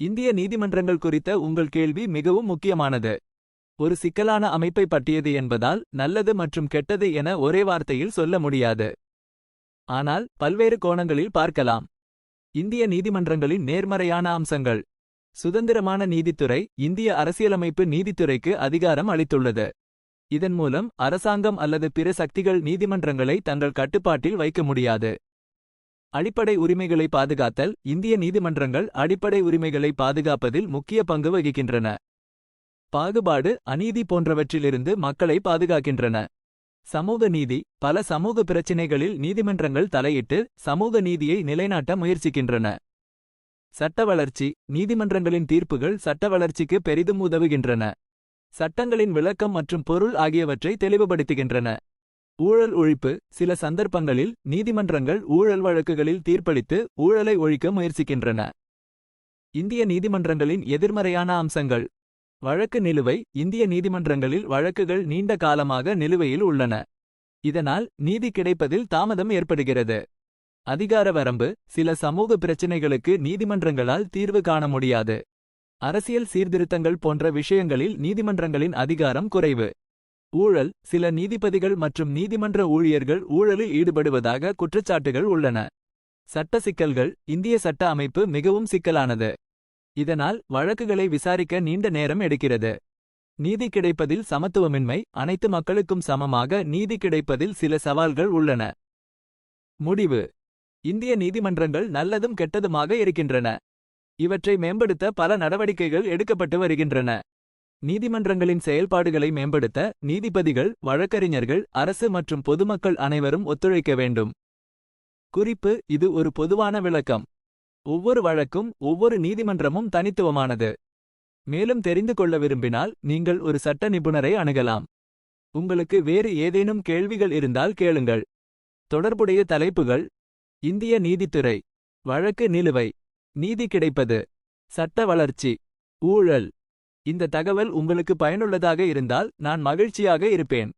இந்திய நீதிமன்றங்கள் குறித்த உங்கள் கேள்வி மிகவும் முக்கியமானது. ஒரு சிக்கலான அமைப்பை பற்றியது என்பதால் நல்லது மற்றும் கெட்டது என ஒரே வார்த்தையில் சொல்ல முடியாது. ஆனால் பல்வேறு கோணங்களில் பார்க்கலாம். இந்திய நீதிமன்றங்களின் நேர்மறையான அம்சங்கள். சுதந்திரமான நீதித்துறை இந்திய அரசியலமைப்பு நீதித்துறைக்கு அதிகாரம் அளித்துள்ளது. இதன் மூலம் அரசாங்கம் அல்லது பிற சக்திகள் நீதிமன்றங்களை தங்கள் கட்டுப்பாட்டில் வைக்க முடியாது. அடிப்படை உரிமைகளை பாதுகாத்தல் இந்திய நீதிமன்றங்கள் அடிப்படை உரிமைகளை பாதுகாப்பதில் முக்கிய பங்கு வகிக்கின்றன. பாகுபாடு அநீதி போன்றவற்றிலிருந்து மக்களை பாதுகாக்கின்றன. சமூக நீதி பல சமூக பிரச்சினைகளில் நீதிமன்றங்கள் தலையிட்டு சமூக நீதியை நிலைநாட்ட முயற்சிக்கின்றன. சட்ட வளர்ச்சி நீதிமன்றங்களின் தீர்ப்புகள் சட்ட வளர்ச்சிக்கு பெரிதும் உதவுகின்றன. சட்டங்களின் விளக்கம் மற்றும் பொருள் ஆகியவற்றை தெளிவுபடுத்துகின்றன. ஊழல் ஒழிப்பு சில சந்தர்ப்பங்களில் நீதிமன்றங்கள் ஊழல் வழக்குகளில் தீர்ப்பளித்து ஊழலை ஒழிக்க முயற்சிக்கின்றன. இந்திய நீதிமன்றங்களின் எதிர்மறையான அம்சங்கள். வழக்கு நிலுவை இந்திய நீதிமன்றங்களில் வழக்குகள் நீண்ட காலமாக நிலுவையில் உள்ளன. இதனால் நீதி கிடைப்பதில் தாமதம் ஏற்படுகிறது. அதிகார வரம்பு சில சமூக பிரச்சினைகளுக்கு நீதிமன்றங்களால் தீர்வு காண முடியாது. அரசியல் சீர்திருத்தங்கள் போன்ற விஷயங்களில் நீதிமன்றங்களின் அதிகாரம் குறைவு. ஊழல் சில நீதிபதிகள் மற்றும் நீதிமன்ற ஊழியர்கள் ஊழலில் ஈடுபடுவதாக குற்றச்சாட்டுகள் உள்ளன. சட்ட சிக்கல்கள் இந்திய சட்ட அமைப்பு மிகவும் சிக்கலானது. இதனால் வழக்குகளை விசாரிக்க நீண்ட நேரம் எடுக்கிறது. நீதி கிடைப்பதில் சமத்துவமின்மை அனைத்து மக்களுக்கும் சமமாக நீதி கிடைப்பதில் சில சவால்கள் உள்ளன. முடிவு. இந்திய நீதிமன்றங்கள் நல்லதும் கெட்டதுமாக இருக்கின்றன. இவற்றை மேம்படுத்த பல நடவடிக்கைகள் எடுக்கப்பட்டு வருகின்றன. நீதிமன்றங்களின் செயல்பாடுகளை மேம்படுத்த நீதிபதிகள் வழக்கறிஞர்கள் அரசு மற்றும் பொதுமக்கள் அனைவரும் ஒத்துழைக்க வேண்டும். குறிப்பு இது ஒரு பொதுவான விளக்கம். ஒவ்வொரு வழக்கும் ஒவ்வொரு நீதிமன்றமும் தனித்துவமானது. மேலும் தெரிந்து கொள்ள விரும்பினால் நீங்கள் ஒரு சட்ட நிபுணரை அணுகலாம். உங்களுக்கு வேறு ஏதேனும் கேள்விகள் இருந்தால் கேளுங்கள். தொடர்புடைய தலைப்புகள். இந்திய நீதித்துறை. வழக்கு நிலுவை. நீதி கிடைப்பது. சட்ட வளர்ச்சி. ஊழல். இந்த தகவல் உங்களுக்கு பயனுள்ளதாக இருந்தால் நான் மகிழ்ச்சியாக இருப்பேன்.